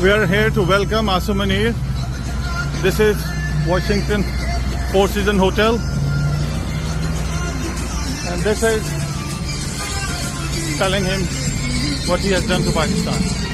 We are here to welcome Asumanir. This is Washington Four Season Hotel. And this is telling him what he has done to Pakistan.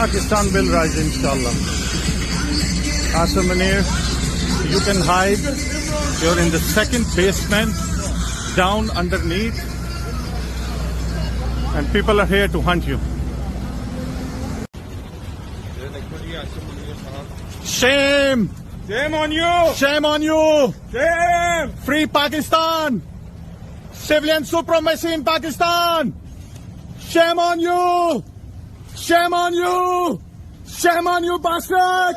Pakistan will rise, inshallah. Asa Munir, you can hide. You're in the second basement, down underneath, and people are here to hunt you. Shame! Shame on you! Shame on you! Shame! Free Pakistan! Civilian supremacy in Pakistan! Shame on you! Shame on you! Shame on you, bastard!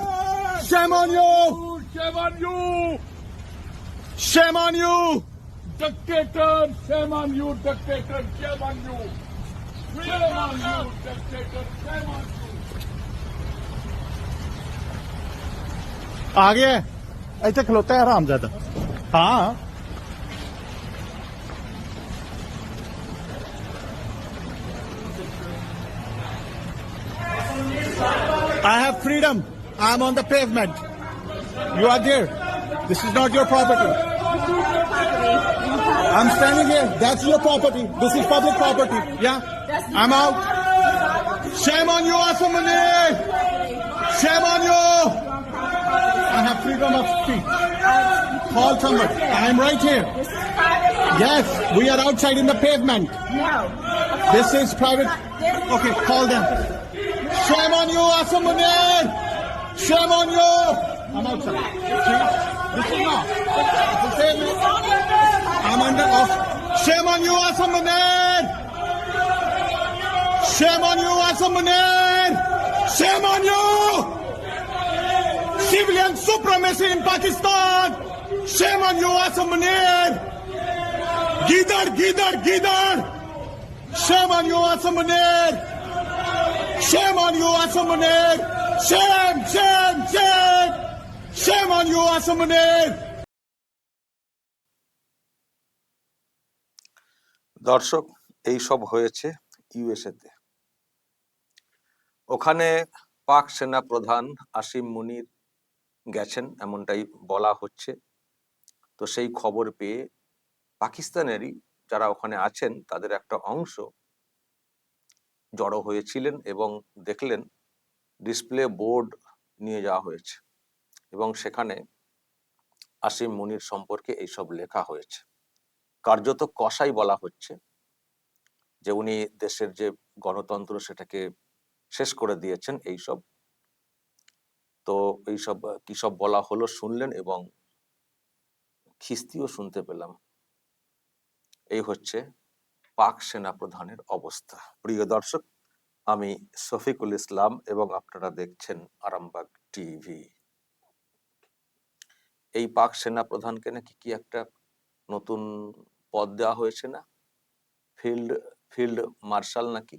Shame on you! Shame on you! Shame on you! Dictator! Shame on you, dictator! Shame on you! Shame on you, dictator! Shame on you! आ गया ऐसे खलोता है आराम ज्यादा हाँ I have freedom. I'm on the pavement. You are there. This is not your property. I'm standing here. That's your property. This is public property. Yeah? I'm out. Shame on you, Asamani! Shame on you! I have freedom of speech. Call somebody. I'm right here. This is private. Yes, we are outside in the pavement. No. This is private. Okay, call them. Shame on you, Assam Munir! Shame on you! I'm outside. See? This is not. It's. I'm under off. Shame on you, Assam Munir! Shame on you, Assam Munir! Shame on you! Civilian supremacy in Pakistan! Shame on you, Assam Munir! Gidar, Gidar, Gidar! Shame on you, Assam Munir! Shame on you, Assam Munir! Shame, shame, shame! Shame on you, Assam Munir! দর্শক এই সব হয়েছে ইউএসএতে ওখানে পাক সেনা প্রধান আসিম মুনির গেছেন এমনটাই বলা হচ্ছে তো সেই খবর পেয়ে পাকিস্তানেরই যারা ওখানে আছেন তাদের একটা অংশ জড়ো হয়েছিলেন এবং দেখলেন ডিসপ্লে বোর্ড নিয়ে যাওয়া হয়েছে এবং সেখানে আসিম মুনির সম্পর্কে এইসব লেখা হয়েছে। কার্যত কষাই বলা হচ্ছে যে উনি দেশের যে গণতন্ত্র সেটাকে শেষ করে দিয়েছেন এইসব। তো এইসব কি সব বলা হলো শুনলেন এবং খিস্তিও শুনতে পেলাম। এই হচ্ছে পাক সেনা প্রধানের অবস্থা। প্রিয় দর্শক, আমি শফিকুল ইসলাম এবং আপনারা দেখছেন আরামবাগ টিভি। এই পাক সেনা প্রধানকে নাকি কি একটা নতুন পদ দেওয়া হয়েছে না? ফিল্ড ফিল্ড মার্শাল নাকি?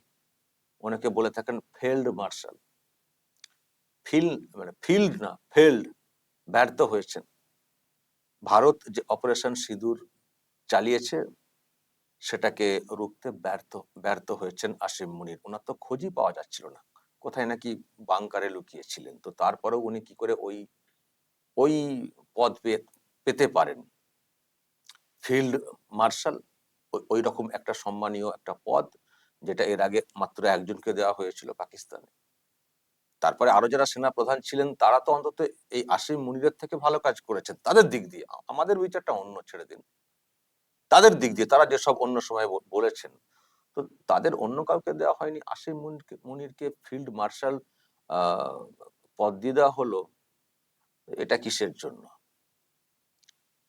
অনেকে বলে থাকেন ফিল্ড মার্শাল। ফিল্ড মানে ফিল্ড না, ফিল্ড, ব্যর্থ হয়েছেন। ভারত যে অপারেশন সিঁদুর চালিয়েছে সেটাকে রুখতে ব্যর্থ ব্যর্থ হয়েছেন আসিম মুনির। ওনার তো খোঁজই পাওয়া যাচ্ছিল না। কোথায় নাকি বাংকারে লুকিয়েছিলেন। তো তারপরেও উনি কি করে ওই ওই পদ পেতে পারেন। ফিল্ড মার্শাল, ওই রকম একটা সম্মানীয় একটা পদ, যেটা এর আগে মাত্র একজনকে দেওয়া হয়েছিল পাকিস্তানে। তারপরে আরও যারা সেনা প্রধান ছিলেন, তারা তো অন্তত এই আসিম মুনিরের থেকে ভালো কাজ করেছেন। তাদের দিক দিয়ে, আমাদের বিচারটা অন্য ছেড়ে দিন। তাদের দিক দিয়ে তারা যেসব অন্য সময় বলেছেন, তো তাদের অন্য কাউকে দেওয়া হয়নি। আসিম মুনিরকে মুনিরকে ফিল্ড মার্শাল পদ দিয়ে দেওয়া হলো, এটা কিসের জন্য?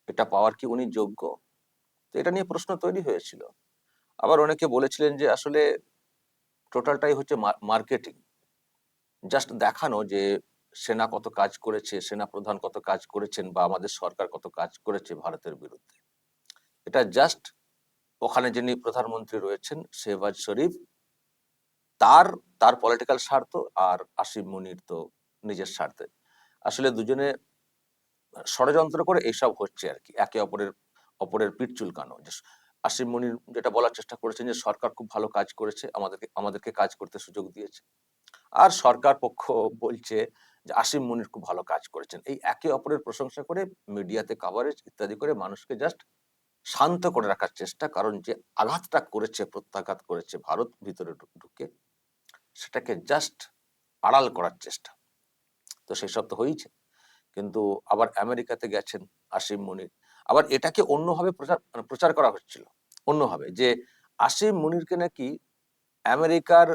এটা পাওয়ার কি উনি যোগ্য? তো এটা নিয়ে প্রশ্ন তৈরি হয়েছিল। আবার অনেকে বলেছিলেন যে আসলে টোটালটাই হচ্ছে মার্কেটিং। জাস্ট দেখানো যে সেনা কত কাজ করেছে সেনা প্রধান কত কাজ করেছেন বা আমাদের সরকার কত কাজ করেছে ভারতের বিরুদ্ধে। এটা জাস্ট ওখানে যিনি প্রধানমন্ত্রী রয়েছেন শেহবাজ শরীফ, তার তার পলিটিক্যাল স্বার্থ আর আসিফ মনির তো নিজের স্বার্থে। আসলে দুজনে ষড়যন্ত্র করে এইসব হচ্ছে আর কি, একে অপরের অপরের পিঠ চুলকানো। আসিফ মনির যেটা বলার চেষ্টা করেছেন যে সরকার খুব ভালো কাজ করেছে, আমাদেরকে আমাদেরকে কাজ করতে সুযোগ দিয়েছে। আর সরকার পক্ষ বলছে যে আসিফ মনির খুব ভালো কাজ করেছেন। এই একে অপরের প্রশংসা করে মিডিয়াতে কাভারেজ ইত্যাদি করে মানুষকে জাস্ট শান্ত করে রাখার চেষ্টা। কারণ যে আঘাতটা করেছে, প্রত্যাঘাত করেছে ভারত ভিতরে ঢুকে, সেটাকে জাস্ট আড়াল করার চেষ্টা। তো সেই সব তো হয়েছে কিন্তু আবার আমেরিকাতে গেছেন আসিম মনির। আবার এটাকে অন্যভাবে প্রচার মানে প্রচার করা হচ্ছিল। অন্যভাবে যে আসিম মনিরকে নাকি আমেরিকার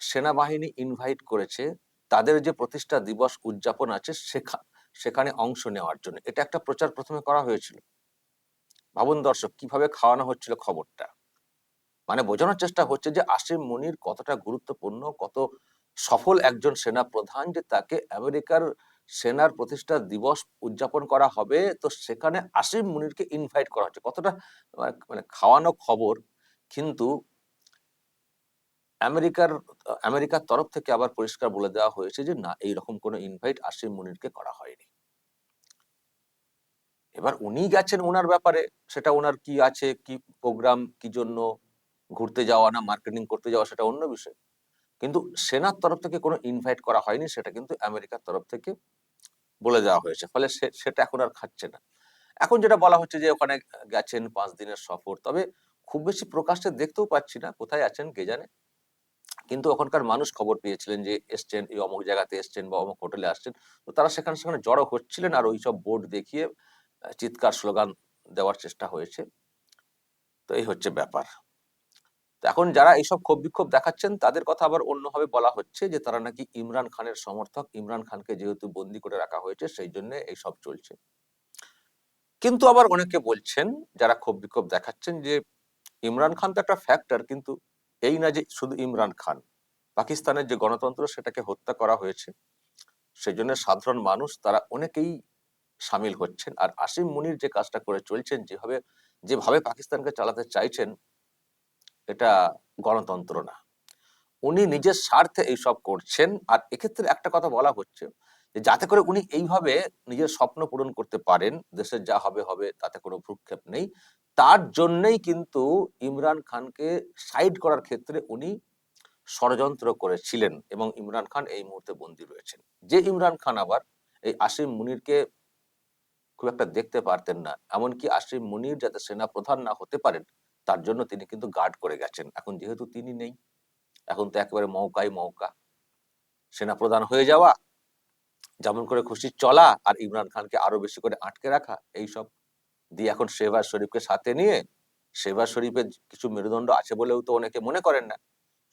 সেনাবাহিনী ইনভাইট করেছে, তাদের যে প্রতিষ্ঠা দিবস উদযাপন আছে, সেখা, সেখানে অংশ নেওয়ার জন্য। এটা একটা প্রচার প্রথমে করা হয়েছিল। ভাবুন দর্শক, কীভাবে খাওয়ানো হচ্ছিল খবরটা? মানে বোঝানোর চেষ্টা হচ্ছে যে আসিম মনির কতটা গুরুত্বপূর্ণ, কত সফল একজন সেনা প্রধান যে তাকে আমেরিকার সেনার প্রতিষ্ঠা দিবস উদযাপন করা হবে, তো সেখানে আসিম মুনিরকে ইনভাইট করা হচ্ছে। কতটা মানে- মানে খাওয়ানো খবর, কিন্তু আমেরিকার আমেরিকার তরফ থেকে আবার পরিষ্কার বলে দেওয়া হয়েছে যে না, এইরকম কোনো ইনভাইট আসিম মুনিরকে করা হয়নি। এবার উনি গেছেন ওনার ব্যাপারে, সেটা ওনার কি আছে, কি প্রোগ্রাম কি জন্য ঘুরতে যাওয়া না মার্কেটিং করতে যাওয়া, সেটা অন্য বিষয়। কিন্তু সেনার তরফ থেকে কোনো ইনভাইট করা হয়নি, সেটা কিন্তু আমেরিকার তরফ থেকে বলে দেওয়া হয়েছে। ফলে সেটা এখন আর খাচ্ছে না। এখন যেটা বলা হচ্ছে যে ওখানে গেছেন পাঁচ দিনের সফর, তবে খুব বেশি প্রকাশ্যে দেখতেও পাচ্ছি না, কোথায় আছেন কে জানে? কিন্তু ওখানকার মানুষ খবর পেয়েছিলেন যে এসছেন, এই অমুক জায়গাতে এসছেন বা অমুক হোটেলে আসছেন, তো তারা সেখানে সেখানে জড়ো হচ্ছিলেন আর ওইসব বোর্ড দেখিয়ে চিৎকার, স্লোগান দেওয়ার চেষ্টা হয়েছে। তো এই হচ্ছে ব্যাপার। এখন যারা এইসব ক্ষোভ বিক্ষোভ দেখাচ্ছেন, তাদের কথা আবার অন্যভাবে বলা হচ্ছে যে, তারা নাকি ইমরান খানের সমর্থক। ইমরান খানকে যেহেতু বন্দি করে রাখা হয়েছে, সেই জন্য এইসব চলছে। কিন্তু আবার অনেকে বলছেন, যারা ক্ষোভ বিক্ষোভ দেখাচ্ছেন যে, ইমরান খান তো একটা ফ্যাক্টর কিন্তু এই না যে শুধু ইমরান খান, পাকিস্তানের যে গণতন্ত্র, সেটাকে হত্যা করা হয়েছে সেই জন্য সাধারণ মানুষ, তারা অনেকেই সামিল হচ্ছেন। আর আসিম মুনির যে কাজটা করে চলছেন, যেভাবে যেভাবে পাকিস্তানকে চালাতে চাইছেন, এটা গণতন্ত্র না। উনি নিজের স্বার্থে এইসব করছেন। আর এক্ষেত্রে একটা কথা বলা হচ্ছে যাতে করে উনি এইভাবে নিজের স্বপ্ন পূরণ করতে পারেন, দেশের যা হবে হবে, তাতে কোনো ভ্রুক্ষেপ নেই। তার জন্যই কিন্তু ইমরান খানকে সাইড করার ক্ষেত্রে উনি ষড়যন্ত্র করেছিলেন এবং ইমরান খান এই মুহূর্তে বন্দী রয়েছেন। যে ইমরান খান আবার, এই আসিম মুনিরকে খুব একটা দেখতে পারতেন না। এমনকি আসিম মুনির যাতে সেনা প্রধান না হতে পারেন, তার জন্য তিনি কিন্তু গার্ড করে গেছেন। এখন যেহেতু তিনি নেই, এখন তো একেবারে মৌকাই মৌকা। সেনা প্রধান হয়ে যাওয়া, যেমন করে খুশি চলা আর ইমরান খানকে আরও বেশি করে আটকে রাখা এইসব দিয়ে এখন শেহবাজ শরীফকে সাথে নিয়ে শেহবাজ শরীফের কিছু মেরুদণ্ড আছে বলেও তো অনেকে মনে করেন না।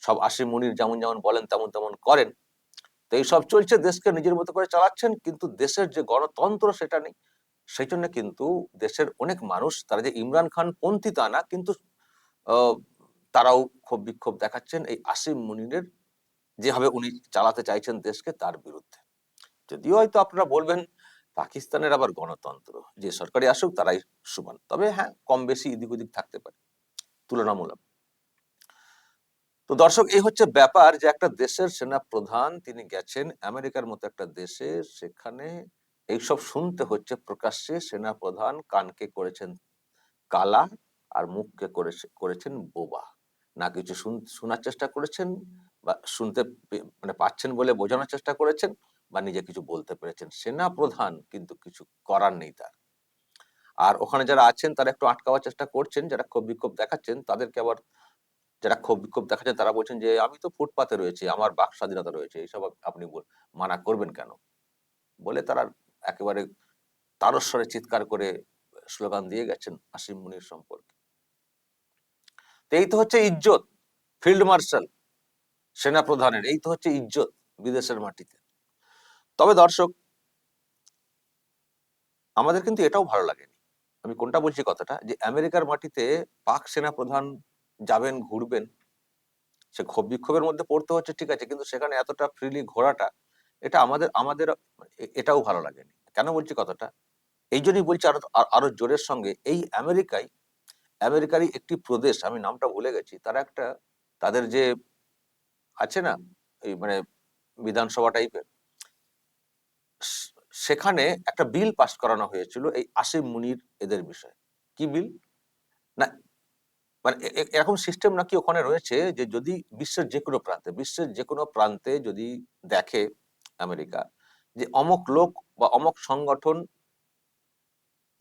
সব আসিম মুনির যেমন যেমন বলেন, তেমন তেমন করেন। তো এইসব চলছে, দেশকে নিজের মতো করে চালাচ্ছেন, কিন্তু দেশের যে গণতন্ত্র সেটা নেই। সেই জন্য কিন্তু দেশের অনেক মানুষ, তারা যে ইমরান খান পন্থী তা না, কিন্তু তারাও ক্ষোভ বিক্ষোভ দেখাচ্ছেন এই আসিম মুনিরের, যেভাবে উনি চালাতে চাইছেন দেশকে তার বিরুদ্ধে। যদিও হয়তো আপনারা বলবেন, পাকিস্তানের আবার গণতন্ত্র, যে সরকারি আসুক তারাই সমান। তবে হ্যাঁ কম বেশি এদিক ওদিক থাকতে পারে, তুলনামূলক। তো দর্শক, এই হচ্ছে ব্যাপার যে একটা দেশের সেনা প্রধান তিনি গেছেন আমেরিকার মতো একটা দেশে, সেখানে এইসব শুনতে হচ্ছে প্রকাশ্যে। সেনা প্রধান কানকে করেছেন কালা আর মুখকে করেছে, করেছেন বোবা। না কিছু শুন- শোনার চেষ্টা করেছেন বা শুনতে মানে পাচ্ছেন বলে বোঝানোর চেষ্টা করেছেন বা নিজে কিছু বলতে পেরেছেন। সেনা প্রধান কিন্তু কিছু করার নেই তার। আর ওখানে যারা আছেন, তারা একটু আটকাওয়ার চেষ্টা করছেন, যারা ক্ষোভ বিক্ষোভ দেখাচ্ছেন, তাদেরকে আবার যারা ক্ষোভ বিক্ষোভ দেখাচ্ছেন, তারা বলছেন যে, আমি তো ফুটপাতে রয়েছি, আমার বাক স্বাধীনতা রয়েছে, এইসব আপ- আপনি মানা করবেন কেন? বলে তারা একেবারে তারস্বরে চিৎকার করে স্লোগান দিয়ে গেছেন আসিম মুনির সম্পর্কে। তো এই তো হচ্ছে ইজ্জত, ফিল্ড মার্শাল সেনা প্রধানের এই তো হচ্ছে ইজ্জত বিদেশের মাটিতে। তবে দর্শক, আমাদের কিন্তু এটাও ভালো লাগেনি। আমি কোনটা বলছি কথাটা? যে আমেরিকার মাটিতে পাক সেনা প্রধান যাবেন, ঘুরবেন, সে ক্ষোভ বিক্ষোভের মধ্যে পড়তে হচ্ছে, ঠিক আছে, কিন্তু সেখানে এতটা ফ্রিলি ঘোরাটা এটা আমাদের আমাদের এটাও ভালো লাগেনি। কেন বলছি কথাটা? এই জন্যই বলছি আরও আরও জোরের সঙ্গে, এই আমেরিকায়, আমেরিকারই একটি প্রদেশ, আমি নামটা ভুলে গেছি, তারা একটা, তাদের যে আছে না, এই মানে বিধানসভা টাইপের সেখানে একটা বিল পাস করানো হয়েছিল এই আসিম মুনির এদের বিষয়ে। কি বিল? না মানে এরকম সিস্টেম নাকি ওখানে রয়েছে যে যদি বিশ্বের যে কোনো প্রান্তে, বিশ্বের যে কোনো প্রান্তে যদি দেখে আমেরিকা, যে অমক লোক বা অমক সংগঠন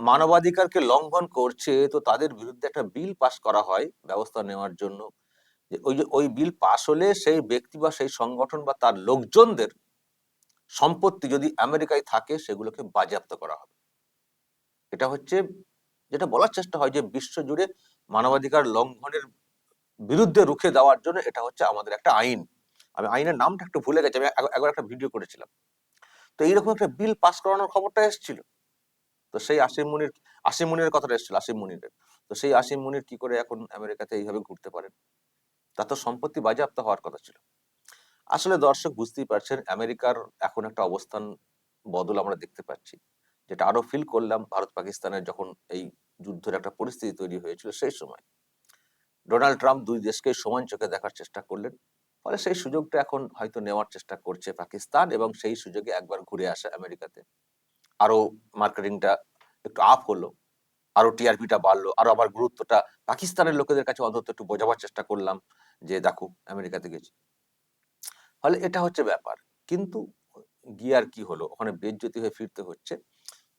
মানবাধিকারকে লঙ্ঘন করছে, তো তাদের বিরুদ্ধে একটা বিল পাস করা হয় ব্যবস্থা নেওয়ার জন্য। যে ওই যে ওই বিল পাস হলে সেই ব্যক্তি বা সেই সংগঠন বা তার লোকজনদের সম্পত্তি যদি আমেরিকায় থাকে, সেগুলোকে বাজেয়াপ্ত করা হবে। এটা হচ্ছে যেটা বলার চেষ্টা হয় যে বিশ্ব জুড়ে মানবাধিকার লঙ্ঘনের বিরুদ্ধে রুখে দেওয়ার জন্য এটা হচ্ছে আমাদের একটা আইন। আমি আইনের নামটা একটু ভুলে গেছি, আমি একবার একটা ভিডিও করেছিলাম। তো এইরকম একটা বিল পাস করানোর খবরটা এসেছিল। তো সেই আসিম মুনির আসিম মুনির কথাটা এসেছিল, আসিম মুনিরের। তো সেই আসিম মুনির কি করে এখন আমেরিকাতে এইভাবে ঘুরতে পারেন? তা তো সম্পত্তি বাজেয়াপ্ত হওয়ার কথা ছিল। আসলে দর্শক বুঝতেই পারছেন, আমেরিকার এখন একটা অবস্থান বদল আমরা দেখতে পাচ্ছি। যেটা আরও ফিল করলাম ভারত পাকিস্তানের যখন এই যুদ্ধের একটা পরিস্থিতি তৈরি হয়েছিল সেই সময়। ডোনাল্ড ট্রাম্প দুই দেশকে সমান চোখে দেখার চেষ্টা করলেন। ফলে সেই সুযোগটা এখন হয়তো নেওয়ার চেষ্টা করছে পাকিস্তান এবং সেই সুযোগে একবার ঘুরে আসে আমেরিকাতে। আরও মার্কেটিংটা একটু আপ হলো, আরও টিআরপিটা বাড়লো, আরও আবার গুরুত্বটা পাকিস্তানের লোকেদের কাছে অন্তত একটু বোঝাবার চেষ্টা করলাম যে, দেখো, আমেরিকাতে গেছি। ফলে এটা হচ্ছে ব্যাপার। কিন্তু গিয়ে আর কি হলো? ওখানে বেজ্জতি হয়ে ফিরতে হচ্ছে।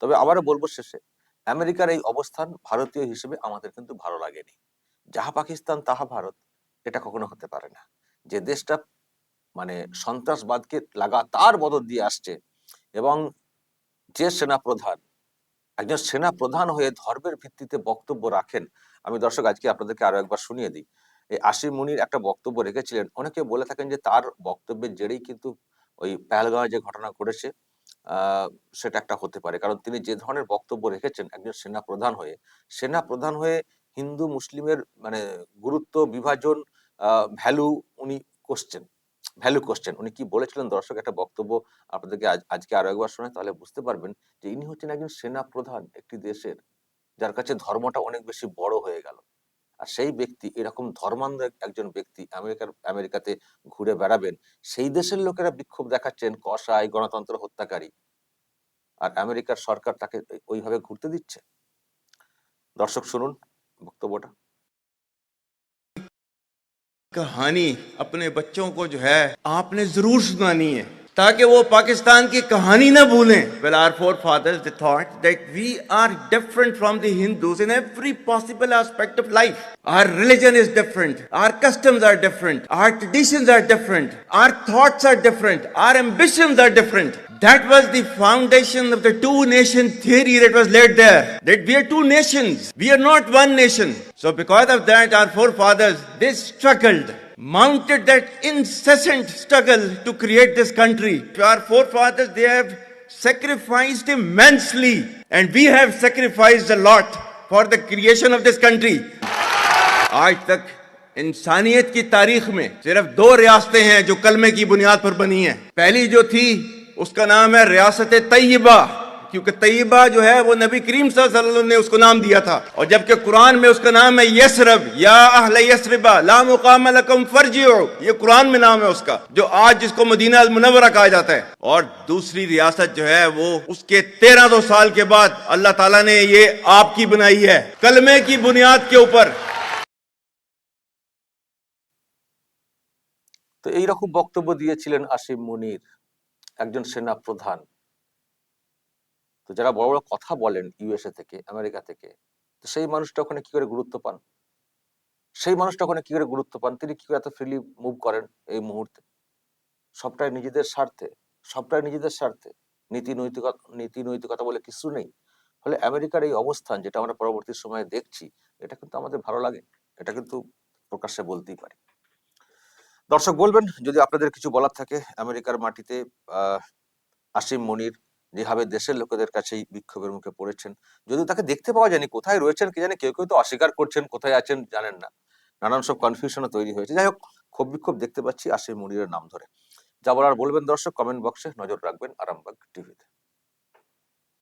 তবে আবারও বলব শেষে, আমেরিকার এই অবস্থান ভারতীয় হিসেবে আমাদের কিন্তু ভালো লাগেনি। যাহা পাকিস্তান, তাহা ভারত, এটা কখনো হতে পারে না। যে দেশটা মানে সন্ত্রাসবাদকে লাগাতার মদত দিয়ে আসছে এবং যে সেনা প্রধান একজন সেনা প্রধান হয়ে ধর্মের ভিত্তিতে বক্তব্য রাখেন, আমি দর্শক আজকে আপনাদেরকে আরও একবার শুনিয়ে দিই। এই আসিম মুনির একটা বক্তব্য রেখেছিলেন, অনেকে বলে থাকেন যে তার বক্তব্যের জেরেই কিন্তু ওই পেহেলগাঁওয়ে যে ঘটনা ঘটেছে সেটা একটা হতে পারে। কারণ তিনি যে ধরনের বক্তব্য রেখেছেন, একজন সেনা প্রধান হয়ে সেনা প্রধান হয়ে হিন্দু মুসলিমের মানে গুরুত্ব বিভাজন ভ্যালু উনি কোশ্চেন ভ্যালু কোশ্চেন উনি কি বলেছিলেন? দর্শক, একটা বক্তব্য আপনাদেরকে আজকে আরও একবার শোনায় তাহলে বুঝতে পারবেন যে ইনি হচ্ছেন একজন সেনা প্রধান একটি দেশের, যার কাছে ধর্মটা অনেক বেশি বড় হয়ে গেল। আর সেই ব্যক্তি, এরকম ধর্মান্ধ একজন ব্যক্তি আমেরিকার, আমেরিকাতে ঘুরে বেড়াবেন, সেই দেশের লোকেরা বিক্ষোভ দেখাচ্ছেন, কসাই, গণতন্ত্র হত্যাকারী। আর আমেরিকার সরকার তাকে ওইভাবে ঘুরতে দিচ্ছে। দর্শক, শুনুন বক্তব্যটা। کہانی اپنے بچوں کو جو ہے آپ نے ضرور سنانی ہے، تاکہ وہ پاکستان کی کہانی نہ بھولیں۔ ویل آر فور فادرز دی تھاٹ دیٹ وی آر ڈیفرنٹ فرام دی ہندوز ان ایوری پاسبل آسپیکٹ آف لائف آر ریلیجن از ڈیفرنٹ آر کسٹمز آر ڈیفرنٹ آر ٹریڈیشنز آر ڈیفرنٹ آر تھاٹس آر ڈیفرنٹ آر ایمبیشنز آر فاؤنڈیشن وی آر and ون have sacrificed a لاٹ فار دا کریشن آف دس کنٹری آج تک انسانیت کی تاریخ میں صرف دو ریاستیں ہیں جو کلمے کی بنیاد پر بنی ہیں پہلی جو تھی اس کا نام ہے ریاست طیبہ، کیونکہ طیبہ جو ہے وہ نبی کریم صلی اللہ علیہ وسلم نے اس کو نام دیا تھا۔ اور جبکہ قرآن میں اس کا نام ہے یسرب، یا اہل یسربا، لا مقام لکم فرجعو، یہ قرآن میں نام ہے اس کا، جو آج جس کو مدینہ المنورہ کہا جاتا ہے۔ اور دوسری ریاست جو ہے وہ اس کے تیرہ دو سال کے بعد اللہ تعالیٰ نے یہ آپ کی بنائی ہے، کلمے کی بنیاد کے اوپر۔ تو এইরকম বক্তব্য দিয়েছিলেন আসিম মুনির একজন সেনা প্রধান তো যারা বড় বড় কথা বলেন ইউএসএ থেকে, আমেরিকা থেকে, তো সেই মানুষটা ওখানে কি করে গুরুত্ব পান? সেই মানুষটা ওখানে কি করে গুরুত্ব পান? তিনি কি করে এত ফ্রিলি মুভ করেন এই মুহূর্তে? সবটাই নিজেদের স্বার্থে, সবটাই নিজেদের স্বার্থে। নীতি নৈতিকতা নীতি নৈতিকতা বলে কিছু নেই। ফলে আমেরিকার এই অবস্থান যেটা আমরা পরবর্তী সময়ে দেখছি, এটা কিন্তু আমাদের ভালো লাগে। এটা কিন্তু প্রকাশ্যে বলতেই পারি। দর্শক বলবেন, যদি আপনাদের কিছু বলার থাকে, আমেরিকার মাটিতে আসিম মনির যেভাবে দেশের লোকেদের কাছেই বিক্ষোভের মুখে পড়েছেন যদিও তাকে দেখতে পাওয়া যায়নি, কোথায় রয়েছেন কে জানে, কেউ কেউ তো অস্বীকার করছেন, কোথায় আছেন জানেন না। নানান সব কনফিউশনও তৈরি হয়েছে। যাই হোক, ক্ষোভ বিক্ষোভ দেখতে পাচ্ছি আসিম মনিরের নাম ধরে। যা বলার বলবেন দর্শক কমেন্ট বক্সে নজর রাখবেন আরামবাগ টিভিতে